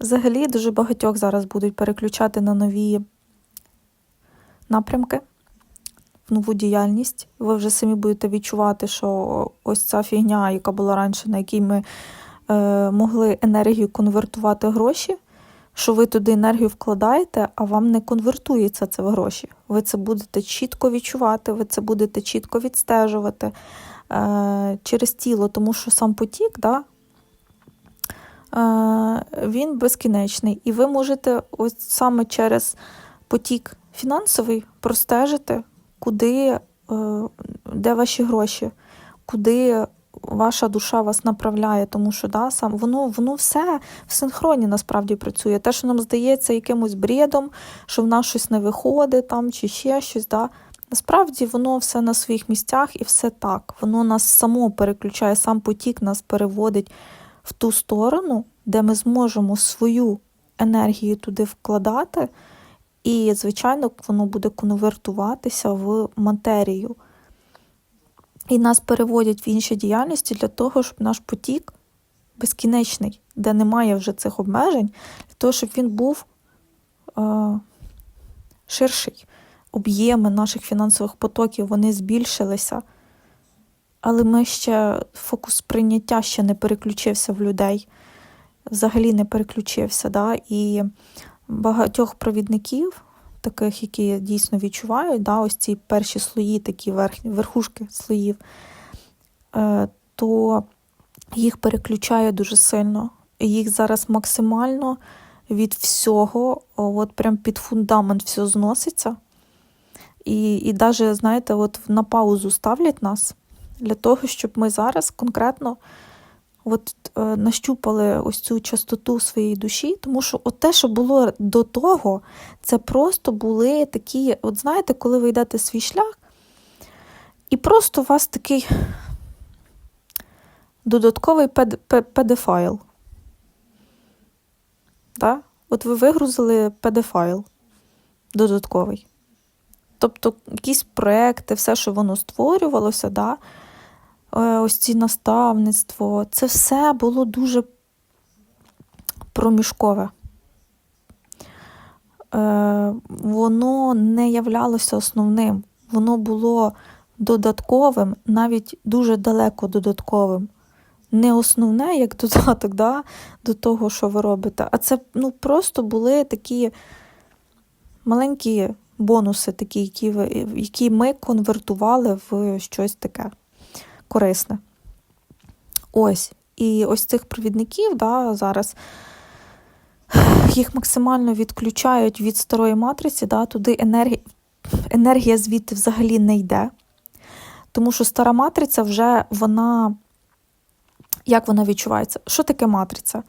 Взагалі, дуже багатьох зараз будуть переключати на нові напрямки, в нову діяльність. Ви вже самі будете відчувати, що ось ця фігня, яка була раніше, на якій ми е, могли енергію конвертувати гроші, що ви туди енергію вкладаєте, а вам не конвертується це в гроші. Ви це будете чітко відчувати, ви це будете чітко відстежувати е, через тіло, тому що сам потік, да, він безкінечний. І ви можете ось саме через потік фінансовий простежити, куди, е, де ваші гроші, куди ваша душа вас направляє, тому що да, сам воно, воно все в синхроні насправді працює. Те, що нам здається якимось бредом, що в нас щось не виходить там чи ще щось. Да, Насправді воно все на своїх місцях і все так. Воно нас само переключає, сам потік нас переводить в ту сторону, де ми зможемо свою енергію туди вкладати, і, звичайно, воно буде конвертуватися в матерію. І нас переводять в інші діяльності для того, щоб наш потік безкінечний, де немає вже цих обмежень, для того, щоб він був е, ширший. Об'єми наших фінансових потоків вони збільшилися, але ми ще фокус прийняття ще не переключився в людей, взагалі не переключився. Да? І багатьох провідників, таких, які дійсно відчувають, да, ось ці перші слої, такі верхні, верхушки слоїв, е, то їх переключає дуже сильно. Їх зараз максимально від всього, от прям під фундамент все зноситься. І, і навіть, знаєте, от на паузу ставлять нас для того, щоб ми зараз конкретно от, е, нащупали ось цю частоту своєї душі, тому що от те, що було до того, це просто були такі, от знаєте, коли ви йдете свій шлях, і просто у вас такий додатковий PD-файл. Да? От ви вигрузили PD-файл додатковий. Тобто якісь проекти, все, що воно створювалося, да, ось ці наставництво, це все було дуже проміжкове. Е, Воно не являлося основним, воно було додатковим, навіть дуже далеко додатковим. Не основне, як додаток, да, до того, що ви робите, а це ну, просто були такі маленькі бонуси, такі, які, ви, які ми конвертували в щось таке корисне. Ось. І ось цих провідників да, зараз їх максимально відключають від старої матриці, да, туди енергія, енергія звідти взагалі не йде. Тому що стара матриця вже вона. Як вона відчувається? Що таке матриця?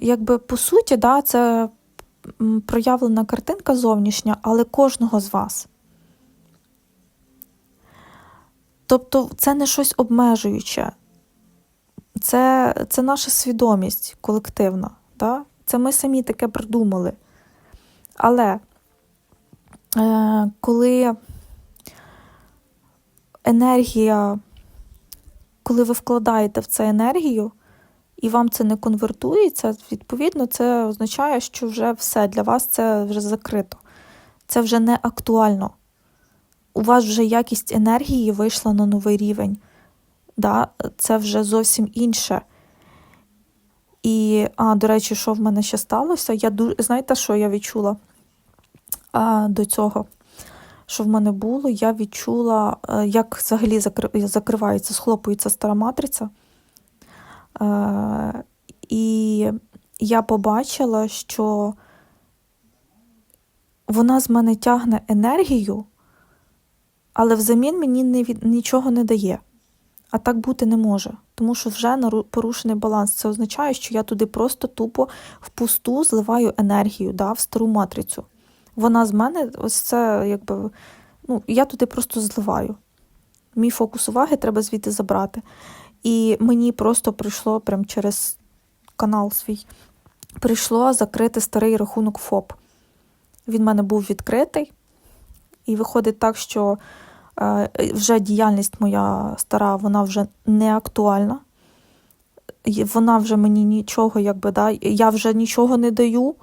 Якби по суті, да, це проявлена картинка зовнішня, але кожного з вас. Тобто це не щось обмежуюче, це це наша свідомість колективна. Да? Це ми самі таке придумали. Але е, коли енергія, коли ви вкладаєте в це енергію, і вам це не конвертується, відповідно, це означає, що вже все для вас це вже закрито. Це вже не актуально. У вас вже якість енергії вийшла на новий рівень. Да? Це вже зовсім інше. І, а, до речі, що в мене ще сталося? Я Знаєте, що я відчула а, до цього? Що в мене було? Я відчула, е, як взагалі закривається, схлопується стара матриця. Е, і я побачила, що вона з мене тягне енергію, але взамін мені не від, нічого не дає. А так бути не може, тому що вже порушений баланс. Це означає, що я туди просто тупо впусту зливаю енергію да, в стару матрицю. Вона з мене, ось це якби, ну, я туди просто зливаю. Мій фокус уваги треба звідти забрати. І мені просто прийшло прямо через канал свій, прийшло закрити старий рахунок ФОП. Він в мене був відкритий, і виходить так, що вже діяльність моя стара, вона вже не актуальна. вона вже мені нічого, якби, да, я вже нічого не даю,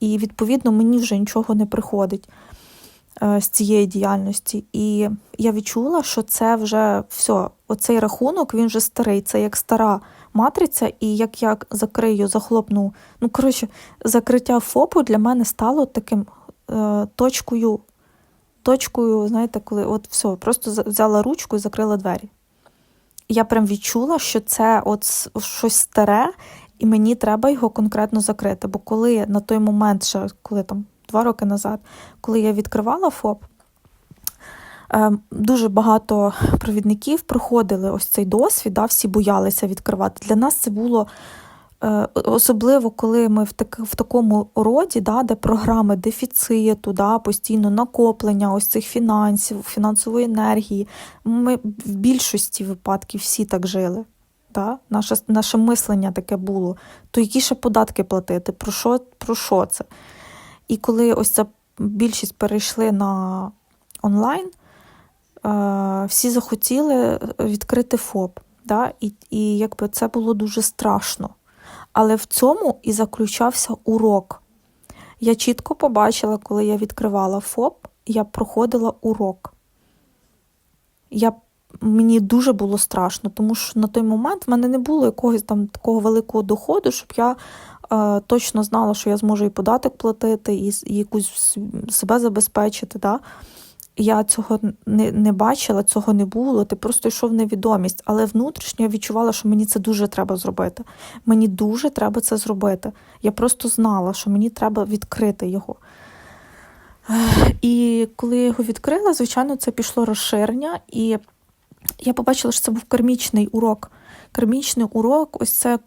і відповідно мені вже нічого не приходить е, з цієї діяльності. І я відчула, що це вже все, оцей рахунок він вже старий, це як стара матриця, і як я закрию, захлопну. Ну, коротше, закриття ФОПу для мене стало таким е, точкою, точкою, знаєте, коли от все, просто взяла ручку і закрила двері. Я прям відчула, що це от щось старе, і мені треба його конкретно закрити. Бо коли на той момент, ще коли там два роки назад, коли я відкривала ФОП, е, дуже багато провідників проходили ось цей досвід, да, всі боялися відкривати. Для нас це було особливо, коли ми в, так, в такому роді, да, де програми дефіциту, да, постійно накоплення ось цих фінансів, фінансової енергії. Ми в більшості випадків всі так жили. Да? Наше, наше мислення таке було. То які ще податки платити? Про що, про що це? І коли ось ця більшість перейшли на онлайн, е, всі захотіли відкрити ФОП. Да? І, і якби це було дуже страшно. Але в цьому і заключався урок. Я чітко побачила, коли я відкривала ФОП, я проходила урок. Я, мені дуже було страшно, тому що на той момент в мене не було якогось там такого великого доходу, щоб я е, точно знала, що я зможу і податок платити, і, і якусь себе забезпечити. Да? Я цього не, не бачила, цього не було. Ти просто йшов невідомість. Але внутрішньо я відчувала, що мені це дуже треба зробити. Мені дуже треба це зробити. Я просто знала, що мені треба відкрити його. І коли я його відкрила, звичайно, це пішло розширення, і я побачила, що це був кармічний урок. Кармічний урок, ось це е,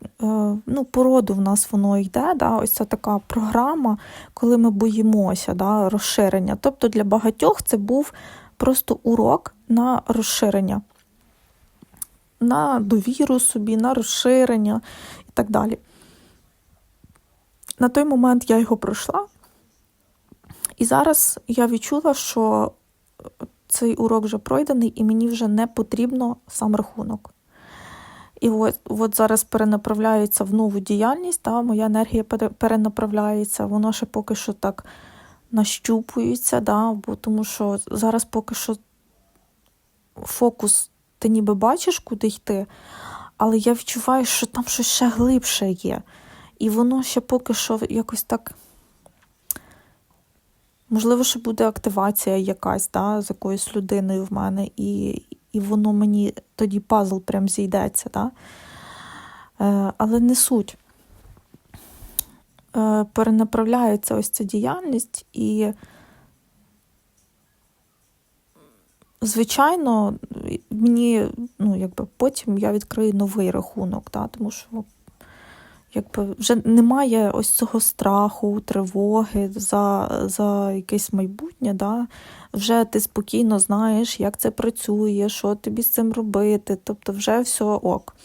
ну, породу в нас воно йде. Да? Ось це така програма, коли ми боїмося да, розширення. Тобто для багатьох це був просто урок на розширення, на довіру собі, на розширення і так далі. На той момент я його пройшла, і зараз я відчула, що цей урок вже пройдений, і мені вже не потрібно сам рахунок. І от, от зараз перенаправляється в нову діяльність, та, моя енергія перенаправляється, воно ще поки що так нащупується, да, бо тому що зараз поки що фокус, ти ніби бачиш, куди йти, але я відчуваю, що там щось ще глибше є. І воно ще поки що якось так. Можливо, що буде активація якась да, з якоюсь людиною в мене, і, і воно мені тоді пазл прям зійдеться. Да? Е, але не суть. Е, перенаправляється ось ця діяльність, і, звичайно, мені ну, якби потім я відкрию новий рахунок, да, тому що якби вже немає ось цього страху, тривоги за, за якесь майбутнє. Да? Вже ти спокійно знаєш, як це працює, що тобі з цим робити. Тобто, вже все ок.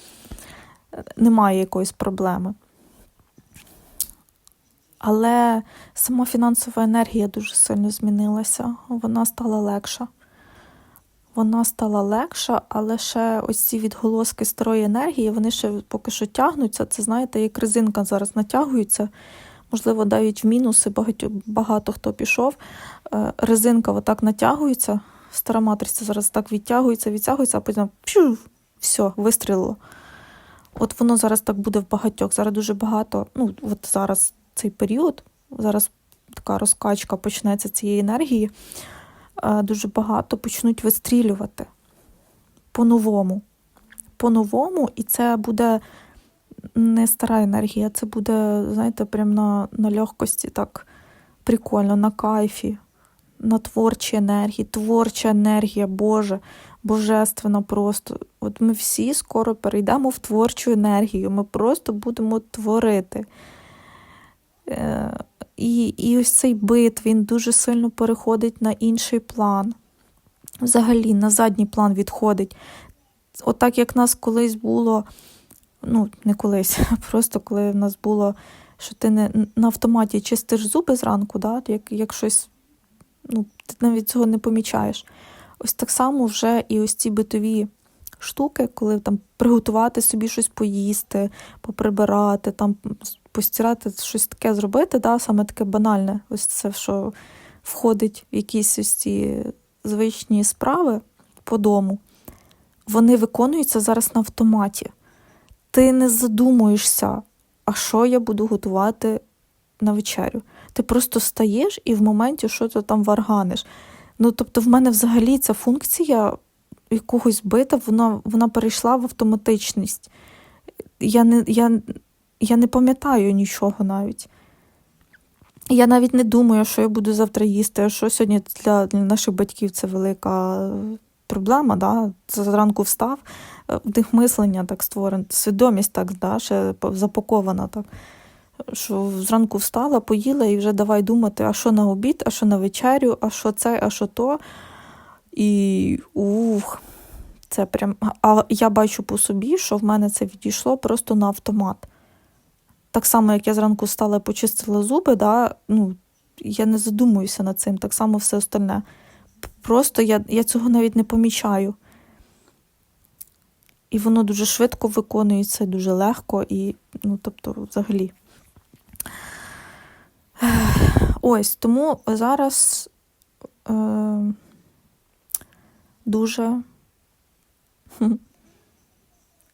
Немає якоїсь проблеми. Але сама фінансова енергія дуже сильно змінилася. Вона стала легша. Вона стала легша, але ще ось ці відголоски старої енергії, вони ще поки що тягнуться. Це знаєте, як резинка зараз натягується. Можливо, навіть в мінуси багато, багато хто пішов. Е, Резинка отак натягується, стара матриця зараз так відтягується, відтягується, а потім пшу, все, вистрілило. От воно зараз так буде в багатьох. Зараз дуже багато, ну, от зараз цей період, зараз така розкачка почнеться цієї енергії дуже багато почнуть вистрілювати по-новому. По-новому, і це буде не стара енергія, це буде, знаєте, прям на, на легкості, так прикольно, на кайфі, на творчій енергії, творча енергія, Боже, божественна просто. От ми всі скоро перейдемо в творчу енергію, ми просто будемо творити. І, і ось цей бит він дуже сильно переходить на інший план. Взагалі, на задній план відходить. Отак, як нас колись було, ну, не колись, а просто коли в нас було, що ти не на автоматі чистиш зуби зранку, да? як, як щось, ну, ти навіть цього не помічаєш. Ось так само вже і ось ці битові штуки, коли там приготувати собі щось поїсти, поприбирати, там постирати, щось таке зробити, да, саме таке банальне. Ось це, що входить в якісь ось ці звичні справи по дому, вони виконуються зараз на автоматі. Ти не задумуєшся, а що я буду готувати на вечерю. Ти просто стаєш і в моменті що ти там варганиш. Ну, тобто, в мене взагалі ця функція якогось бита, вона, вона перейшла в автоматичність. Я не, я, я не пам'ятаю нічого навіть. Я навіть не думаю, що я буду завтра їсти, а що сьогодні для, наших батьків це велика проблема. Да? Зранку встав, е, в них мислення так створене, свідомість так, да, ще запакована так. Що зранку встала, поїла і вже давай думати, а що на обід, а що на вечерю, а що це, а що то. І ух, це прям. А я бачу по собі, що в мене це відійшло просто на автомат. Так само, як я зранку встала і почистила зуби, да, ну, я не задумуюся над цим, так само все остальне. Просто я, я цього навіть не помічаю. І воно дуже швидко виконується, дуже легко, і, ну, тобто, взагалі. Ось тому зараз е, дуже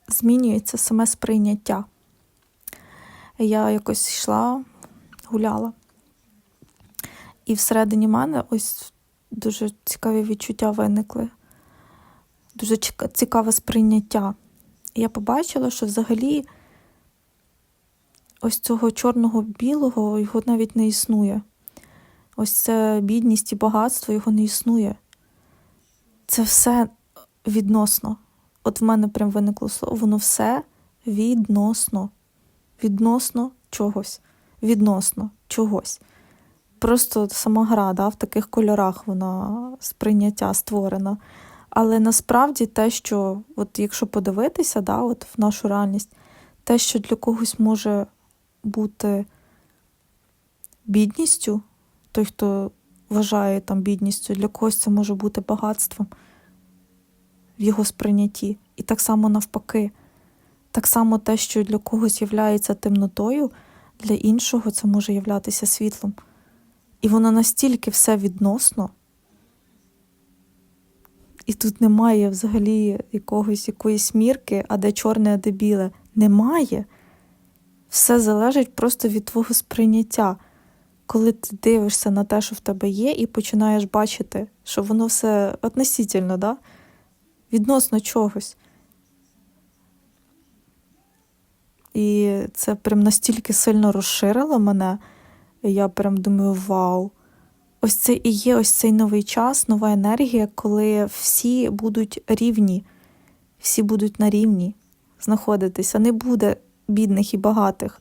змінюється саме сприйняття. Я якось йшла, гуляла, і всередині мене ось дуже цікаві відчуття виникли, дуже цікаве сприйняття. І я побачила, що взагалі ось цього чорного білого його навіть не існує. Ось це бідність і багатство його не існує. Це все відносно. От в мене прям виникло слово, воно все відносно. Відносно чогось. Відносно чогось. Просто сама гра, да, в таких кольорах вона сприйняття створена. Але насправді те, що, от якщо подивитися, да, от в нашу реальність, те, що для когось може бути бідністю, той, хто вважає там бідністю, для когось це може бути багатством в його сприйнятті. І так само навпаки. Так само те, що для когось являється темнотою, для іншого це може являтися світлом. І воно настільки все відносно, і тут немає взагалі якогось якоїсь мірки, а де чорне, а де біле. Немає. Все залежить просто від твого сприйняття. Коли ти дивишся на те, що в тебе є, і починаєш бачити, що воно все относительно, да? відносно чогось. І це прям настільки сильно розширило мене. Я прям думаю, вау! Ось це і є ось цей новий час, нова енергія, коли всі будуть рівні, всі будуть на рівні знаходитися. Не буде бідних і багатих.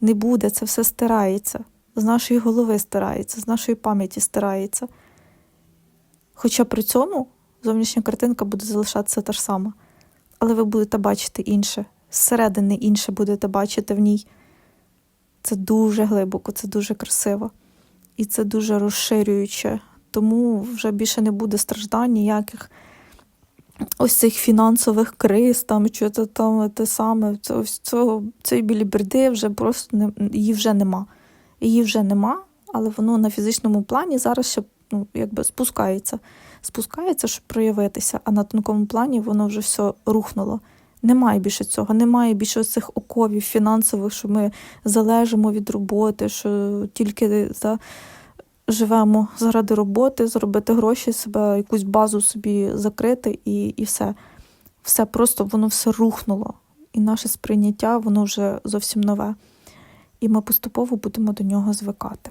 Не буде, це все стирається. З нашої голови стирається, з нашої пам'яті стирається. Хоча при цьому зовнішня картинка буде залишатися та ж сама, але ви будете бачити інше, зсередини інше будете бачити в ній. Це дуже глибоко, це дуже красиво і це дуже розширююче. Тому вже більше не буде страждань ніяких ось цих фінансових криз, там що це там те саме. Цього, цієї біліберди вже просто не, її вже нема. Її вже нема, але воно на фізичному плані зараз ще ну, якби спускається. Спускається, щоб проявитися, а на тонкому плані воно вже все рухнуло. Немає більше цього, немає більше цих оковів фінансових, що ми залежимо від роботи, що тільки за живемо заради роботи, зробити гроші, себе, якусь базу собі закрити, і і все. Все просто воно все рухнуло. І наше сприйняття, воно вже зовсім нове. І ми поступово будемо до нього звикати.